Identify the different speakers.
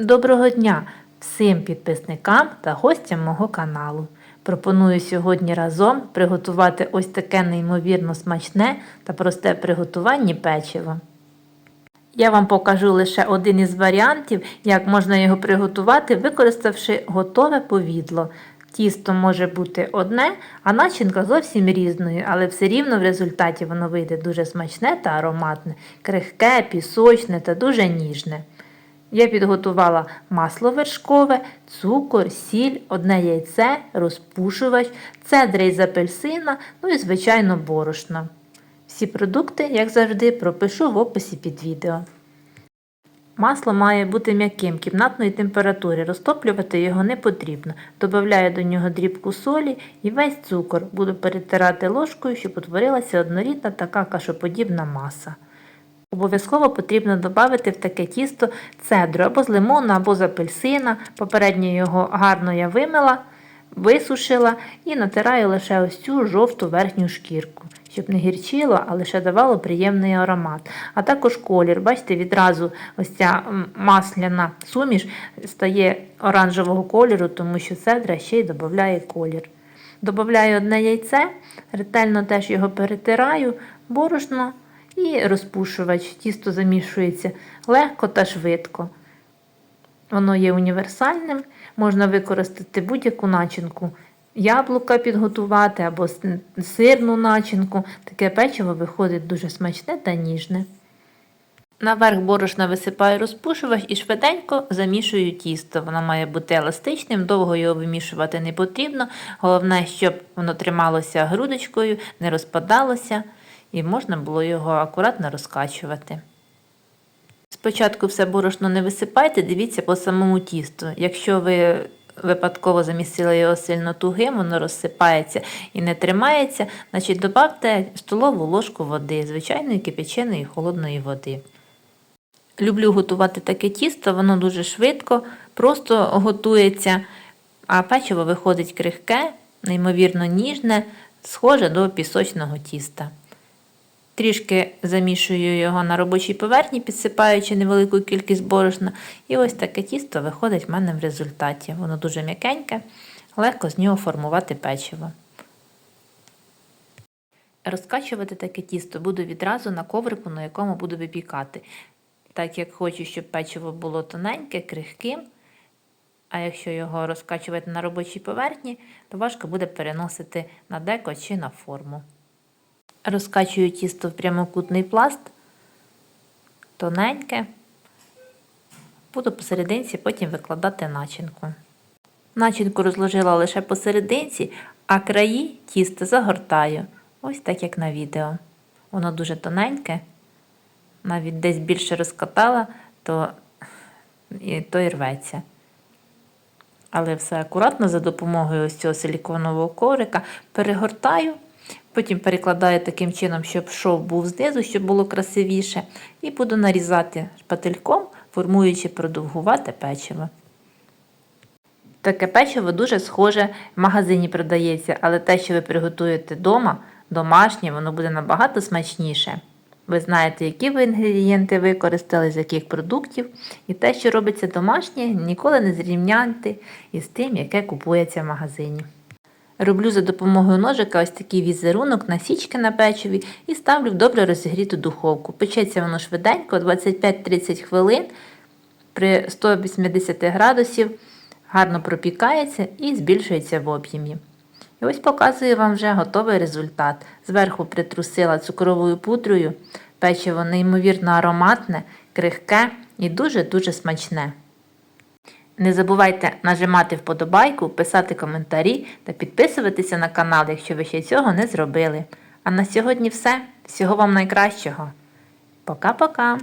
Speaker 1: Доброго дня всім підписникам та гостям мого каналу. Пропоную сьогодні разом приготувати ось таке неймовірно смачне та просте в приготуванні печиво. Я вам покажу лише один із варіантів, як можна його приготувати, використавши готове повідло. Тісто може бути одне, а начинка зовсім різною, але все рівно в результаті воно вийде дуже смачне та ароматне, крихке, пісочне та дуже ніжне. Я підготувала масло вершкове, цукор, сіль, одне яйце, розпушувач, цедра із апельсина, ну і, звичайно, борошно. Всі продукти, як завжди, пропишу в описі під відео. Масло має бути м'яким кімнатної температури, розтоплювати його не потрібно. Добавляю до нього дрібку солі і весь цукор. Буду перетирати ложкою, щоб утворилася однорідна така кашоподібна маса. Обов'язково потрібно додати в таке тісто цедру або з лимона, або з апельсина. Попередньо його гарно я вимила, висушила і натираю лише ось цю жовту верхню шкірку, щоб не гірчило, а лише давало приємний аромат. А також колір. Бачите, відразу ось ця масляна суміш стає оранжевого кольору, тому що цедра ще й додає колір. Добавляю одне яйце, ретельно теж його перетираю, борошно і розпушувач. Тісто замішується легко та швидко. Воно є універсальним, можна використати будь-яку начинку. Яблука підготувати або сирну начинку. Таке печиво виходить дуже смачне та ніжне. Наверх борошна висипаю розпушувач і швиденько замішую тісто. Воно має бути еластичним, довго його вимішувати не потрібно. Головне, щоб воно трималося грудочкою, не розпадалося і можна було його акуратно розкачувати. Спочатку все борошно не висипайте, дивіться по самому тісту. Якщо ви випадково замісили його сильно тугим, воно розсипається і не тримається, значить додавте столову ложку води, звичайної кипяченої холодної води. Люблю готувати таке тісто, воно дуже швидко, просто готується, а печиво виходить крихке, неймовірно ніжне, схоже до пісочного тіста. Трішки замішую його на робочій поверхні, підсипаючи невелику кількість борошна. І ось таке тісто виходить в мене в результаті. Воно дуже м'якеньке, легко з нього формувати печиво. Розкачувати таке тісто буду відразу на коврику, на якому буду випікати. Так як хочу, щоб печиво було тоненьке, крихким. А якщо його розкачувати на робочій поверхні, то важко буде переносити на деко чи на форму. Розкачую тісто в прямокутний пласт, тоненьке. Буду посерединці потім викладати начинку. Начинку розложила лише посерединці, а краї тіста загортаю. Ось так, як на відео. Воно дуже тоненьке. Навіть десь більше розкатала, то і, то і рветься. Але все акуратно за допомогою ось цього силіконового коврика перегортаю. Потім перекладаю таким чином, щоб шов був знизу, щоб було красивіше. І буду нарізати шпательком, формуючи продовгувате печиво. Таке печиво дуже схоже в магазині продається, але те, що ви приготуєте вдома, домашнє, воно буде набагато смачніше. Ви знаєте, які ви інгредієнти використали, з яких продуктів, і те, що робиться домашнє, ніколи не зрівняти із тим, яке купується в магазині. Роблю за допомогою ножика ось такий візерунок насічки на печиві і ставлю в добре розігріту духовку. Печеться воно швиденько, 25-30 хвилин при 180 градусів, гарно пропікається і збільшується в об'ємі. І ось показую вам вже готовий результат. Зверху притрусила цукровою пудрою, печиво неймовірно ароматне, крихке і дуже-дуже смачне. Не забувайте нажимати вподобайку, писати коментарі та підписуватися на канал, якщо ви ще цього не зробили. А на сьогодні все. Всього вам найкращого. Пока-пока!